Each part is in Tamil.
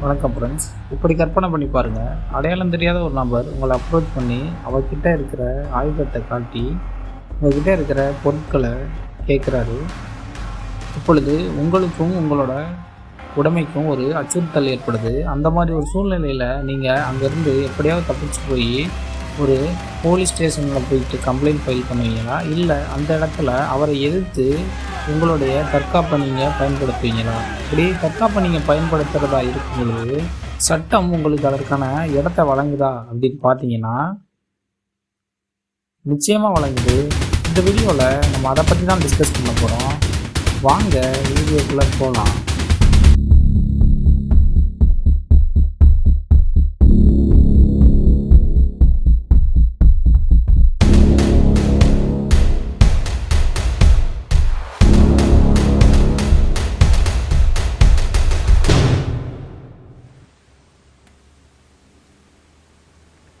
வணக்கம் ஃப்ரெண்ட்ஸ் இப்படி கற்பனை பண்ணி பாருங்கள் அடையாளம் தெரியாத ஒரு நபர் உங்களை அப்ரோச் பண்ணி அவர்கிட்ட இருக்கிற ஆயுதத்தை காட்டி உங்ககிட்ட இருக்கிற பொருட்களை கேட்குறாரு. இப்பொழுது உங்களுக்கும் உங்களோட உடைமைக்கும் ஒரு அச்சுறுத்தல் ஏற்படுது. அந்த மாதிரி ஒரு சூழ்நிலையில் நீங்கள் அங்கேருந்து எப்படியாவது தப்பிச்சு போய் ஒரு போலீஸ் ஸ்டேஷனில் போயிட்டு கம்ப்ளைண்ட் ஃபைல் பண்ணுவீங்களா? இல்லை அந்த இடத்துல அவரை எதிர்த்து உங்களுடைய தற்காப்பை நீங்கள் பயன்படுத்துவீங்களா? இப்படி தற்காப்பை நீங்கள் பயன்படுத்துகிறதா இருக்கும் பொழுது சட்டம் உங்களுக்கு அதற்கான இடத்த வழங்குதா அப்படின்னு பார்த்தீங்கன்னா நிச்சயமாக வழங்குது. இந்த வீடியோவில் நம்ம அதை பற்றி தான் டிஸ்கஸ் பண்ண போகிறோம் வாங்க வீடியோக்குள்ளே போகலாம்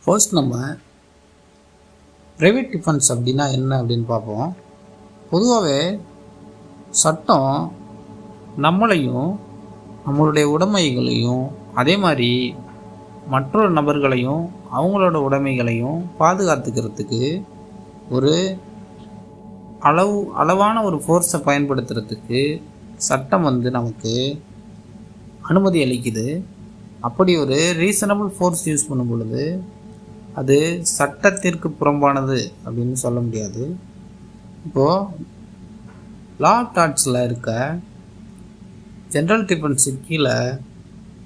ஃபர்ஸ்ட் நம்ம ப்ரைவேட் டிஃபன்ஸ் அப்படின்னா என்ன அப்படின்னு பார்ப்போம். பொதுவாகவே சட்டம் நம்மளையும் நம்மளுடைய உடைமைகளையும் அதே மாதிரி மற்றொரு நபர்களையும் அவங்களோட உடைமைகளையும் பாதுகாத்துக்கிறதுக்கு ஒரு அளவு அளவான ஒரு ஃபோர்ஸை பயன்படுத்துறதுக்கு சட்டம் வந்து நமக்கு அனுமதி அளிக்குது. அப்படி ஒரு ரீசனபிள் ஃபோர்ஸ் யூஸ் பண்ணும் பொழுது அது சட்டத்திற்கு புறம்பானது அப்படின்னு சொல்ல முடியாது. இப்போது லா டாட்ஸில் இருக்க ஜென்ரல் டிஃபென்ஸு கீழே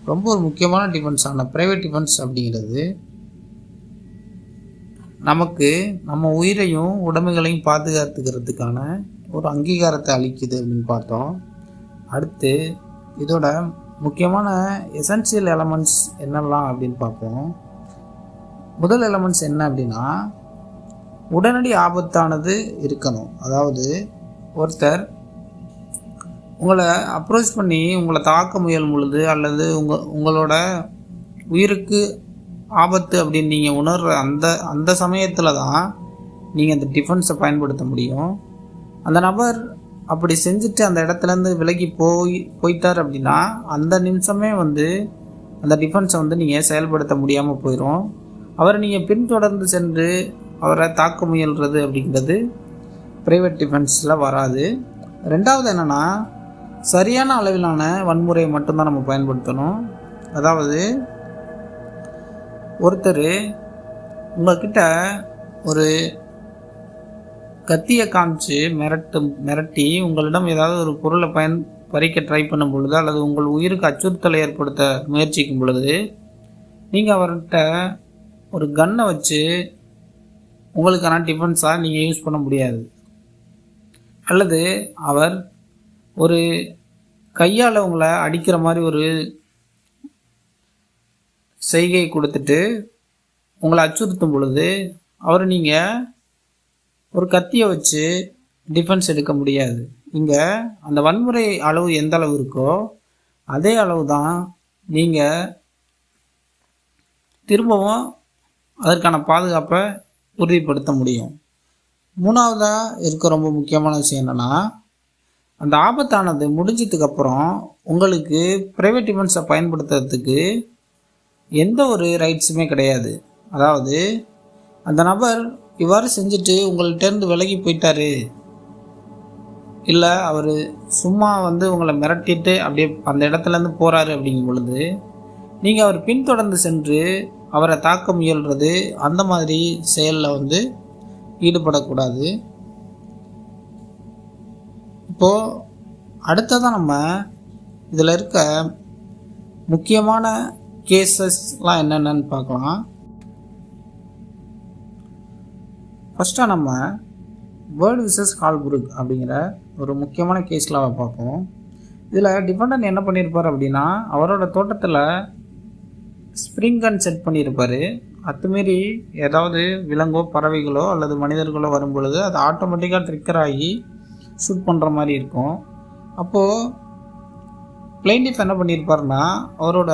ரொம்ப ஒரு முக்கியமான டிஃபென்ஸான ப்ரைவேட் டிஃபென்ஸ் அப்படிங்கிறது நமக்கு நம்ம உயிரையும் உடமைகளையும் பாதுகாத்துக்கிறதுக்கான ஒரு அங்கீகாரத்தை அளிக்குது அப்படின்னு பார்த்தோம். அடுத்து இதோட முக்கியமான எசென்சியல் எலமெண்ட்ஸ் என்னெல்லாம் அப்படின்னு பார்ப்போம். முதல் எலமெண்ட்ஸ் என்ன அப்படின்னா உடனடி ஆபத்தானது இருக்கணும். அதாவது ஒருத்தர் உங்களை அப்ரோச் பண்ணி உங்களை தாக்க முயலும் பொழுது அல்லது உங்கள் உங்களோட உயிருக்கு ஆபத்து அப்படின்னு நீங்கள் உணர்கிற அந்த அந்த சமயத்தில் தான் நீங்கள் அந்த டிஃபென்ஸை பயன்படுத்த முடியும். அந்த நபர் அப்படி செஞ்சுட்டு அந்த இடத்துலேருந்து விலகி போய் போயிட்டார் அப்படின்னா அந்த நிமிஷமே வந்து அந்த டிஃபென்ஸை வந்து நீங்கள் செயல்படுத்த முடியாமல் போயிடும் அவரை நீங்கள் பின்தொடர்ந்து சென்று அவரை தாக்க முயல்றது அப்படிங்கிறது ப்ரைவேட் டிஃபென்ஸில் வராது. ரெண்டாவது என்னென்னா சரியான அளவிலான வன்முறையை மட்டும்தான் நம்ம பயன்படுத்தணும். அதாவது ஒருத்தர் உங்கள்கிட்ட ஒரு கத்தியை காமிச்சு மிரட்டு மிரட்டி உங்களிடம் ஏதாவது ஒரு பொருளை பயன் பறிக்க ட்ரை பண்ணும் பொழுது அல்லது உங்கள் உயிருக்கு அச்சுறுத்தலை ஏற்படுத்த முயற்சிக்கும் பொழுது நீங்கள் அவர்கிட்ட ஒரு கன்னை வச்சு உங்களுக்கான டிஃபென்ஸாக நீங்கள் யூஸ் பண்ண முடியாது. அல்லது அவர் ஒரு கையால் உங்களை அடிக்கிற மாதிரி ஒரு செய்கை கொடுத்துட்டு உங்களை அச்சுறுத்தும் பொழுது அவர் நீங்கள் ஒரு கத்தியை வச்சு டிஃபென்ஸ் எடுக்க முடியாது. இங்கே அந்த வன்முறை அளவு எந்த அளவு இருக்கோ அதே அளவு தான் நீங்கள் திரும்பவும் அதற்கான பாதுகாப்பை உறுதிப்படுத்த முடியும். மூணாவதாக இருக்க ரொம்ப முக்கியமான விஷயம் என்னென்னா அந்த ஆபத்தானது முடிஞ்சதுக்கப்புறம் உங்களுக்கு ப்ரைவேட் டிஃபென்ஸை பயன்படுத்துறதுக்கு எந்த ஒரு ரைட்ஸுமே கிடையாது. அதாவது அந்த நபர் இவ்வாறு செஞ்சுட்டு உங்கள்கிட்டேருந்து விலகி போயிட்டாரு. இல்லை அவர் சும்மா வந்து உங்களை மிரட்டிட்டு அப்படியே அந்த இடத்துலேருந்து போகிறாரு அப்படிங்கும் பொழுது நீங்கள் அவர் பின்தொடர்ந்து சென்று அவரை தாக்க முயல்றது அந்த மாதிரி செயலில் வந்து ஈடுபடக்கூடாது. இப்போது அடுத்ததான் நம்ம இதில் இருக்க முக்கியமான கேசஸ்லாம் என்னென்னு பார்க்கலாம். ஃபஸ்ட்டாக நம்ம வேர்ல்டு விசஸ் ஹால்புருக் அப்படிங்கிற ஒரு முக்கியமான கேஸில் பார்ப்போம். இதில் டிபெண்டன்ட் என்ன பண்ணியிருப்பார் அப்படின்னா அவரோட தோட்டத்தில் ஸ்ப்ரிங் கன் செட் பண்ணியிருப்பார். அதுமாரி ஏதாவது விலங்கோ பறவைகளோ அல்லது மனிதர்களோ வரும் பொழுது அது ஆட்டோமேட்டிக்காக ட்ரிக்கர் ஆகி ஷூட் பண்ணுற மாதிரி இருக்கும். அப்போது பிளைண்டிஃப் என்ன பண்ணியிருப்பார்னா அவரோட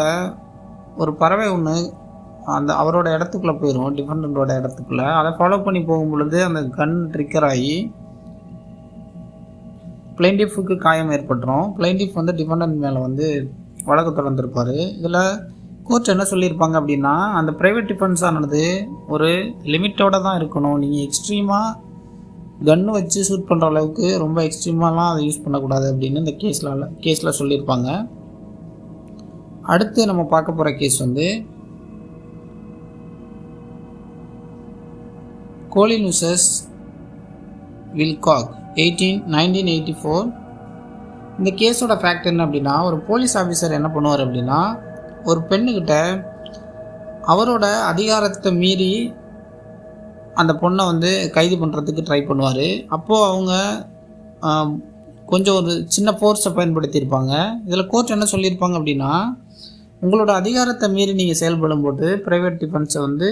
ஒரு பறவை ஒன்று அந்த அவரோட இடத்துக்குள்ளே போயிடும் டிஃபெண்டோட இடத்துக்குள்ளே. அதை ஃபாலோ பண்ணி போகும் பொழுது அந்த கன் ட்ரிக்கர் ஆகி பிளைண்டிஃபுக்கு காயம் ஏற்பட்டுரும். பிளைண்டிஃப் வந்து டிஃபெண்டன்ட் மேலே வந்து வழக்கு தொடர்ந்துருப்பார். இதில் கோர்ட் என்ன சொல்லியிருப்பாங்க அப்படின்னா அந்த ப்ரைவேட் டிஃபென்ஸ் ஆனது ஒரு லிமிட்டோட தான் இருக்கணும். நீங்கள் எக்ஸ்ட்ரீமாக கன்று வச்சு ஷூட் பண்ணுற அளவுக்கு ரொம்ப எக்ஸ்ட்ரீமாலாம் அதை யூஸ் பண்ணக்கூடாது அப்படின்னு இந்த கேஸில் கேஸில் சொல்லியிருப்பாங்க. அடுத்து நம்ம பார்க்க போகிற கேஸ் வந்து கோலி news Wilcox eighteen nineteen eighty four இந்த கேஸோட ஃபேக்ட் என்ன அப்படின்னா ஒரு போலீஸ் ஆஃபீஸர் என்ன பண்ணுவார் அப்படின்னா ஒரு பெண்ணுக்கிட்ட அவரோட அதிகாரத்தை மீறி அந்த பொண்ணை வந்து கைது பண்ணுறதுக்கு ட்ரை பண்ணுவார். அப்போது அவங்க கொஞ்சம் ஒரு சின்ன ஃபோர்ஸை பயன்படுத்தியிருப்பாங்க. இதில் கோர்ட் என்ன சொல்லியிருப்பாங்க அப்படின்னா உங்களோட அதிகாரத்தை மீறி நீங்கள் செயல்படும் போது ப்ரைவேட் டிஃபென்ஸை வந்து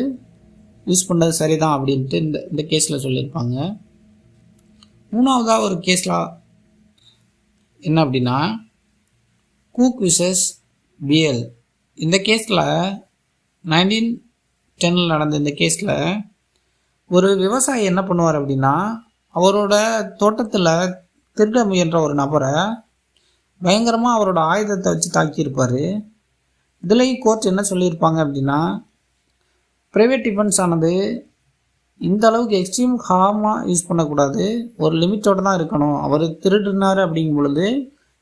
யூஸ் பண்ணது சரிதான் அப்படின்ட்டு இந்த இந்த கேஸில் சொல்லியிருப்பாங்க. மூணாவதாக ஒரு கேஸில் என்ன அப்படின்னா கூக் விசஸ் பிஎல் இந்த கேஸில் நைன்டீன் டென்னில் நடந்த இந்த கேஸில் ஒரு விவசாயி என்ன பண்ணுவார் அப்படின்னா அவரோட தோட்டத்தில் திருட முயன்ற ஒரு நபரை பயங்கரமாக அவரோட ஆயுதத்தை வச்சு தாக்கியிருப்பார். இதுலேயும் கோர்ட் என்ன சொல்லியிருப்பாங்க அப்படின்னா ப்ரைவேட் டிஃபென்ஸ் ஆனது இந்த அளவுக்கு எக்ஸ்ட்ரீம் ஹார்மாக யூஸ் பண்ணக்கூடாது. ஒரு லிமிட்டோடு தான் இருக்கணும். அவர் திருடினார் அப்படிங்கும் பொழுது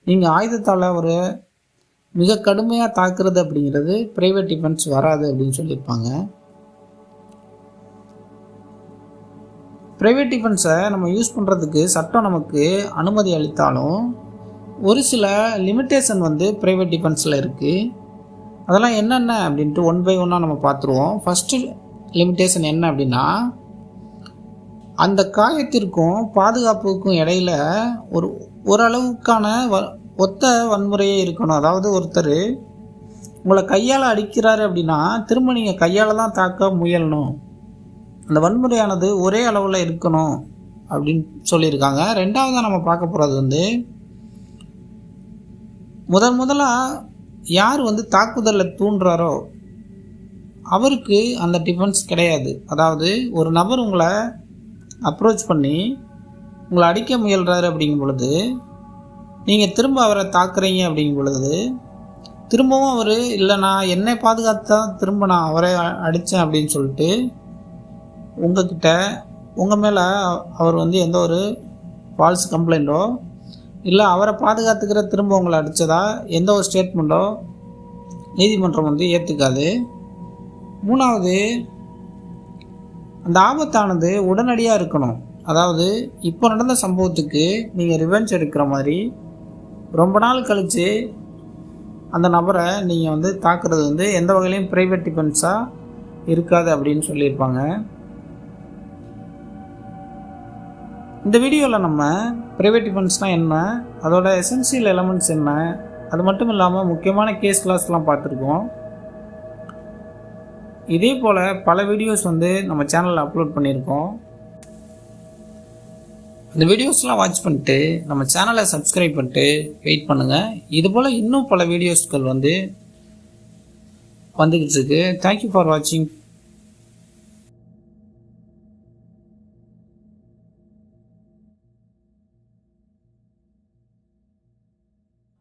நீங்கள் ஆயுதத்தால் ஒரு மிக கடுமையாக தாக்குறது அப்படிங்கிறது ப்ரைவேட் டிஃபென்ஸ் வராது அப்படின்னு சொல்லியிருப்பாங்க. ப்ரைவேட் டிஃபென்ஸை நம்ம யூஸ் பண்ணுறதுக்கு சட்டம் நமக்கு அனுமதி அளித்தாலும் ஒரு சில லிமிட்டேஷன் வந்து ப்ரைவேட் டிஃபென்ஸில் இருக்குது அதெல்லாம் என்னென்ன அப்படின்ட்டு ஒன் பை ஒன்னாக நம்ம பார்த்துருவோம். ஃபஸ்ட்டு லிமிட்டேஷன் என்ன அப்படின்னா அந்த காயத்திற்கும் பாதுகாப்புக்கும் இடையில ஒரு ஓரளவுக்கான வ ஒத்த வன்முறையே இருக்கணும். அதாவது ஒருத்தர் உங்களை கையால் அடிக்கிறாரு அப்படின்னா திரும்ப நீங்கள் கையால் தான் தாக்க முயலணும். அந்த வன்முறையானது ஒரே அளவில் இருக்கணும் அப்படின்னு சொல்லியிருக்காங்க. ரெண்டாவதாக நம்ம பார்க்க போகிறது வந்து முதல் முதலாக யார் வந்து தாக்குதலில் தூண்டுறாரோ அவருக்கு அந்த டிஃபென்ஸ் கிடையாது. அதாவது ஒரு நபர் உங்களை அப்ரோச் பண்ணி உங்களை அடிக்க முயல்கிறாரு அப்படிங்கும் பொழுது நீங்கள் திரும்ப அவரை தாக்குறீங்க அப்படிங்கும் பொழுது திரும்பவும் அவர் இல்லை நான் என்னை பாதுகாத்து தான் திரும்ப நான் அவரை அடித்தேன் அப்படின்னு சொல்லிட்டு உங்ககிட்ட உங்கள் மேலே அவர் வந்து எந்த ஒரு ஃபால்ஸ் கம்ப்ளைண்ட்டோ இல்லை அவரை பாதுகாத்துக்கிற திரும்ப உங்களை அடித்ததா எந்த ஒரு ஸ்டேட்மெண்ட்டோ நீதிமன்றம் வந்து ஏற்றுக்காது மூணாவது அந்த ஆபத்தானது உடனடியாக இருக்கணும். அதாவது இப்போ நடந்த சம்பவத்துக்கு நீங்கள் ரிவெஞ்ச் எடுக்கிற மாதிரி ரொம்ப நாள் கழித்து அந்த நபரை நீங்கள் வந்து தாக்குறது வந்து எந்த வகையிலையும் ப்ரைவேட் டிஃபென்ஸாக இருக்காது அப்படின்னு சொல்லியிருப்பாங்க. இந்த வீடியோவில் நம்ம ப்ரைவேட் டிஃபென்ஸ்னால் என்ன அதோட எசென்சியல் எலமெண்ட்ஸ் என்ன அது மட்டும் இல்லாமல் முக்கியமான கேஸ் கிளாஸ்லாம் பார்த்துருக்கோம். இதே போல் பல வீடியோஸ் வந்து நம்ம சேனலில் அப்லோட் பண்ணியிருக்கோம். இந்த வீடியோஸ்லாம் வாட்ச் பண்ணிட்டு நம்ம சேனலை சப்ஸ்கிரைப் பண்ணிட்டு வெயிட் பண்ணுங்கள் இது போல் இன்னும் பல வீடியோஸ்கள் வந்து வந்துக்கிட்டு இருக்கு. தேங்க்யூ ஃபார் வாட்சிங்